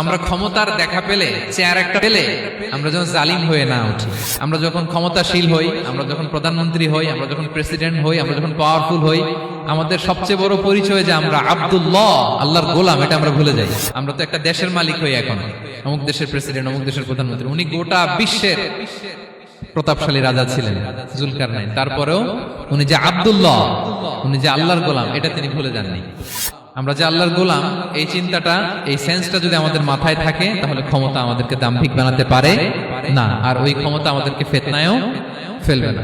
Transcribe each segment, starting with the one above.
আমরা ক্ষমতার দেখা পেলে, চেয়ার একটা পেলে, আমরা যখন জালিম হয়ে না উঠি। আমরা যখন ক্ষমতাশীল হই, আমরা যখন প্রধানমন্ত্রী হই, আমরা যখন প্রেসিডেন্ট হই, আমরা যখন পাওয়ারফুল হই, আমাদের সবচেয়ে বড় পরিচয় যে আমরা আব্দুল্লাহ, আল্লাহর গোলাম, এটা আমরা ভুলে যাই। আমরা তো একটা দেশের মালিক হই এখন। অমুক দেশের প্রেসিডেন্ট, অমুক দেশের প্রধানমন্ত্রী, উনি গোটা বিশ্বের প্রতাপশালী রাজা ছিলেন জুলকার নাইন তারপরেও উনি যে আব্দুল্লাহ, উনি যে আল্লাহর গোলাম, এটা তিনি ভুলে যাননি। আমরা যে আল্লাহর গোলাম, এই চিন্তাটা, এই সেন্সটা যদি আমাদের মাথায় থাকে, তাহলে ক্ষমতা আমাদেরকে দাম্ভিক বানাতে পারে। না, আর ওই ক্ষমতা আমাদেরকে ফেতনায়ও ফেলবে না।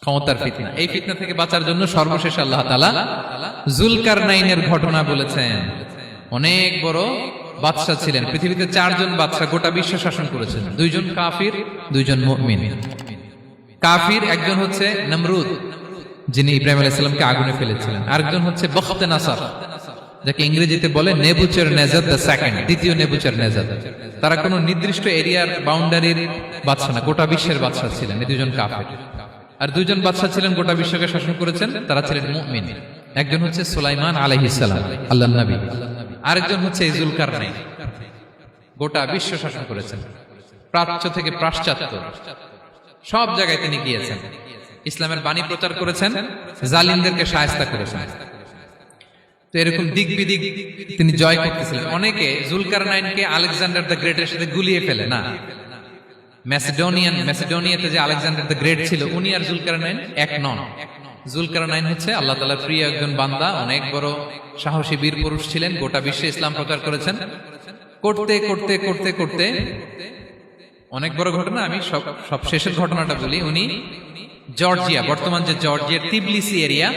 ক্ষমতার এই থেকে বাঁচার জন্য সর্বশেষ আল্লাহ তালা ঘটনা বলেছেন। অনেক বড় ছিলেন। পৃথিবীতে চারজন গোটা শাসন করেছেন। দুইজন কাফির দুইজন কাফির একজন হচ্ছে নমরুদ। যিনি ইব্রাহিম আলাইসাল্লামকে আগুনে ফেলেছিলেন। আরেকজন হচ্ছে বখতে নাসার, যাকে ইংরেজিতে বলে নেবুচার নেজাদ দ্য সেকেন্ড, দ্বিতীয় নেবুচার নেজাদ। তারা কোনো নির্দিষ্ট এরিয়ার বাউন্ডারির বাদশা না, গোটা বিশ্বের বাদশা ছিলেন এই দুজন কাফের। আর দুজন বাদশা ছিলেন, গোটা বিশ্বকে শাসন করেছেন, তারা ছিলেন মুমিন। একজন হচ্ছে সুলাইমান আলাইহিসাল্লাম আল্লাহ নবী। আরেকজন হচ্ছে ইজুলকার নাই গোটা বিশ্ব শাসন করেছেন। প্রাচ্য থেকে পাশ্চাত্য, সব জায়গায় তিনি গিয়েছেন। ইসলামের বাণী প্রচার করেছেন, জালিমদেরকে সায়স্তা করেছেন। তো এরকম দিক বিদিক তিনি জয় করতেছিলেন। অনেকে জুলকার নাইনকে আলেকজান্ডার দ্য গ্রেটের সাথে গুলিয়ে ফেলে, না। ম্যাসিডোনিয়ান, ম্যাসিডোনিয়াতে যে আলেকজান্ডার দ্য গ্রেট ছিল, উনি আর জুলকার নাইন এক নন। জুলকার নাইন হচ্ছে আল্লাহ তালার প্রিয় একজন বান্দা, অনেক বড় সাহসী বীর পুরুষ ছিলেন, গোটা বিশ্বে ইসলাম প্রচার করেছেন। করতে করতে করতে করতে অনেক বড় ঘটনা, আমি সব সব শেষের ঘটনাটা বলি। উনি জর্জিয়া, বর্তমান যে জর্জিয়ার তিবলিসি এরিয়া,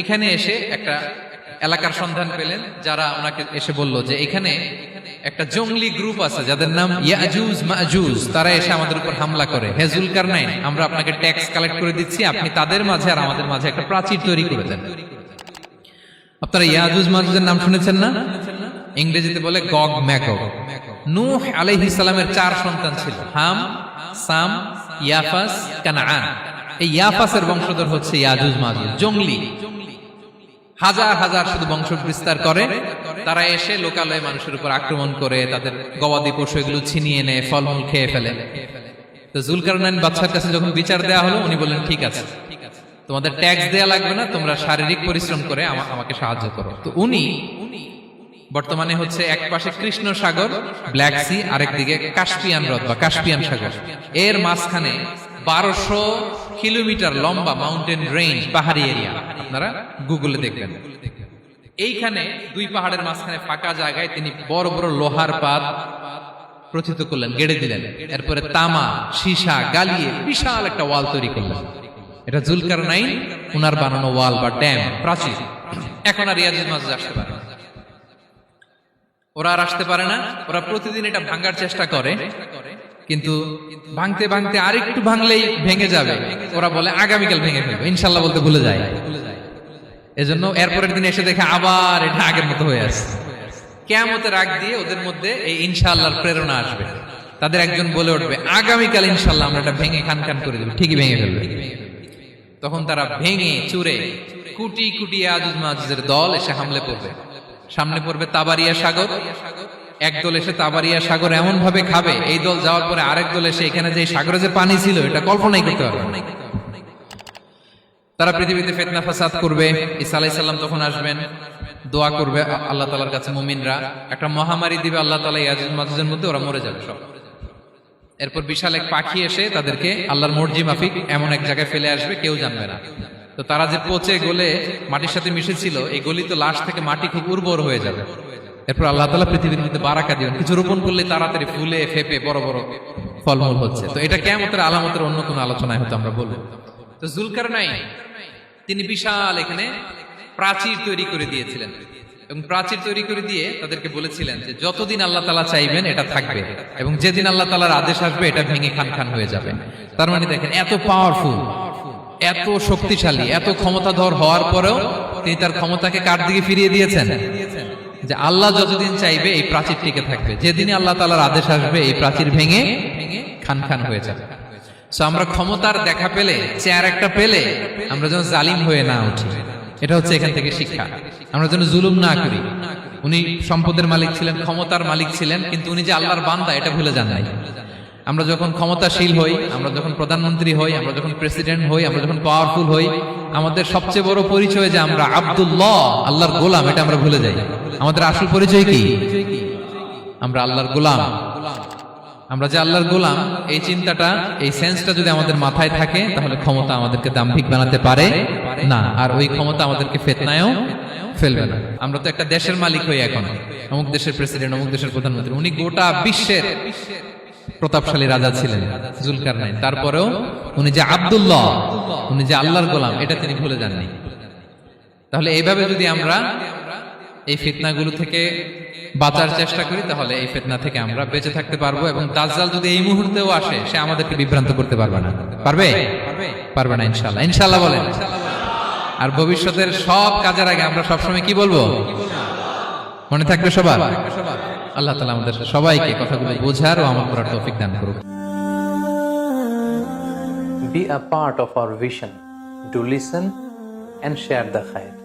এখানে এসে একটা এলাকার সন্ধান পেলেন, যারা ওনাকে এসে বলল যে এখানে একটা জঙ্গলি গ্রুপ আছে, যাদের নাম ইয়াজুজ মাজুজ, তারা এসে আমাদের উপর হামলা করে। হেজুলকার নাইন আমরা আপনাকে ট্যাক্স কালেক্ট করে দিচ্ছি, আপনি তাদের মাঝে আর আমাদের মাঝে একটা প্রাচীর তৈরি করে দেন। আপনারা ইয়াজুজ মাজুজের নাম শুনেছেন না? ইংরেজিতে বলে গগ ম্যাকক নূহ আলাইহিস সালামের চার সন্তান ছিল, হাম, সাম, ইয়াফাস, কানাআন। এই ইয়াফাসের বংশধর হচ্ছে ইয়াজুজ মাজুজ জঙ্গলি। হাজার হাজার শুধু বংশ বিস্তার করে। তারা এসে লোকালয়ে মানুষের উপর আক্রমণ করে, তাদের গবাদি পশু এগুলো ছিনিয়ে নেয় ফলমূল খেয়ে ফেলে। তো জুলকারনাইন বাচ্চার কাছে যখন বিচার দেওয়া হলো, উনি বললেন, ঠিক আছে। তোমাদের ট্যাক্স দেয়া লাগবে না, তোমরা শারীরিক পরিশ্রম করে আমাকে সাহায্য করো। তো উনি বর্তমানে হচ্ছে এক পাশে কৃষ্ণ সাগর, ব্ল্যাক সি, আরেক দিকে কাস্পিয়ান হ্রদ বা কাস্পিয়ান সাগর। এর মাঝখানে বারোশো কিলোমিটার লম্বা মাউন্টেন রেঞ্জ পাহাড়ি এরিয়া আপনারা গুগলে দেখবেন। এইখানে দুই পাহাড়ের মাঝখানে ফাঁকা জায়গায় তিনি বড় বড় লোহার পাত প্রথিত করলেন, গেড়ে দিলেন। এরপরে তামা, সীসা, গালিয়ে বিশাল একটা ওয়াল তৈরি করলেন। এটা জুলকার নাইন, উনার বানানো ওয়াল বা ড্যাম, প্রাচীর। এখন আর ইয়াজিজ মাঝে আসতে পারে ওরা আর আসতে পারে না। ওরা প্রতিদিন এটা ভাঙার চেষ্টা করে। কিন্তু ভাঙতে ভাঙতে আরেকটু ভাঙলেই ভেঙে যাবে। ওরা বলে, আগামীকাল ভেঙে ফেলবে। ইনশাল্লাহ বলতে ভুলে যায়। এজন্য এরপরের দিন এসে দেখে আবার এটা আগের মতো হয়ে আসছে। কেয়ামতের আগ দিয়ে ওদের মধ্যে এই ইনশাআল্লাহর প্রেরণা আসবে। তাদের একজন বলে উঠবে, আগামীকাল ইনশাল্লাহ আমরা এটা ভেঙে খান খান করে দেবো। ঠিকই ভেঙে ফেলবে। তখন তারা ভেঙে চুরে কুটি কুটি আজুজ মাজুজের দল এসে হামলে পড়বে। সামনে পড়বে তাবারিয়া সাগর। এক দল এসে তাবারিয়া সাগর এমন ভাবে খাবে, এই দল যাওয়ার পরে আরেক দল এসে এখানে যে সাগরে যে পানি ছিল, এটা কল্পনাই করতে পারবে তারা পৃথিবীতে ফেতনা ফাসাদ করবে আলাইহিস তখন আসবেন, দোয়া করবে আল্লাহ তালার কাছে মুমিনরা, একটা মহামারী দিবে আল্লাহ তালা ইয়াজুজ মাজুজের মধ্যে, ওরা মরে যাবে সব। এরপর বিশাল এক পাখি এসে তাদেরকে আল্লাহর মর্জি মাফিক এমন এক জায়গায় ফেলে আসবে, কেউ জানবে না। তো তারা যে পচে গলে মাটির সাথে মিশেছিল, এই গলিত লাশ থেকে মাটি খুব উর্বর হয়ে যাবে। এরপর আল্লাহ তালা পৃথিবীর মধ্যে বারাকা দিবেন। কিছু রোপণ করলে তাড়াতাড়ি ফুলে, ফেপে বড় বড় ফলমূল হচ্ছে। তো এটা কেমতের আলামতের অন্য কোনো আলোচনায় হয়তো আমরা বলব। তো জুলকার নাই তিনি বিশাল এখানে প্রাচীর তৈরি করে দিয়েছিলেন। এবং প্রাচীর তৈরি করে দিয়ে তাদেরকে বলেছিলেন যে, যতদিন আল্লাহ তালা চাইবেন, এটা থাকবে। এবং যেদিন আল্লাহ তালার আদেশ আসবে, এটা ভেঙে খান খান হয়ে যাবে। তার মানে দেখেন, এত পাওয়ারফুল এত শক্তিশালী, এত ক্ষমতাধর হওয়ার পরেও তিনি তার ক্ষমতাকে কার দিকে ফিরিয়ে দিয়েছেন? যে আল্লাহ যতদিন চাইবে এই প্রাচীর টিকে থাকবে। যেদিন আল্লাহ তালার আদেশ আসবে, এই প্রাচীর ভেঙে খান খান হয়ে যাবে। সো আমরা ক্ষমতার দেখা পেলে, চেয়ার একটা পেলে, আমরা যেন জালিম হয়ে না উঠি। এটা হচ্ছে এখান থেকে শিক্ষা। আমরা যেন জুলুম না করি। উনি সম্পদের মালিক ছিলেন, ক্ষমতার মালিক ছিলেন, কিন্তু উনি যে আল্লাহর বান্দা, এটা ভুলে যান নাই। আমরা যখন ক্ষমতাশীল হই, আমরা যখন প্রধানমন্ত্রী হই, আমরা যখন প্রেসিডেন্ট হই, আমরা যখন পাওয়ারফুল হই, আমাদের সবচেয়ে বড় পরিচয় যে আমরা আব্দুল্লাহ, আল্লাহর গোলাম, এটা আমরা ভুলে যাই। আমাদের আসল পরিচয় কি? আমরা আল্লাহর গোলাম। আমরা যে আল্লাহর গোলাম, এই চিন্তাটা, এই সেন্সটা যদি আমাদের মাথায় থাকে, তাহলে ক্ষমতা আমাদেরকে দাম্ভিক বানাতে পারে? না, আর ওই ক্ষমতা আমাদেরকে ফেতনায়ও ফেলবে না। আমরা তো একটা দেশের মালিক হই এখন। অমুক দেশের প্রেসিডেন্ট অমুক দেশের প্রধানমন্ত্রী, উনি গোটা বিশ্বের প্রতাপশালী রাজা ছিলেন জুলকার নাই তারপরেও উনি যে আব্দুল্লাহ, উনি যে আল্লাহর গোলাম, এটা তিনি ভুলে যাননি। তাহলে এইভাবে যদি আমরা এই ফিতনাগুলো থেকে বাঁচার চেষ্টা করি, তাহলে এই ফিতনা থেকে আমরা বেঁচে থাকতে পারব এবং দাজ্জাল যদি এই মুহূর্তেও আসে, সে আমাদেরকে বিভ্রান্ত করতে পারবে না। পারবে? পারবে না ইনশাল্লাহ ইনশাল্লাহ বলেন। আর ভবিষ্যতের সব কাজের আগে আমরা সবসময় কি বলব? মনে থাকবে সবার? আল্লাহ তালা আমাদের সবাইকে কথাগুলো বোঝার ও আমার করার তৌফিক দান করুক be a part of our vision. Do listen and share the khair.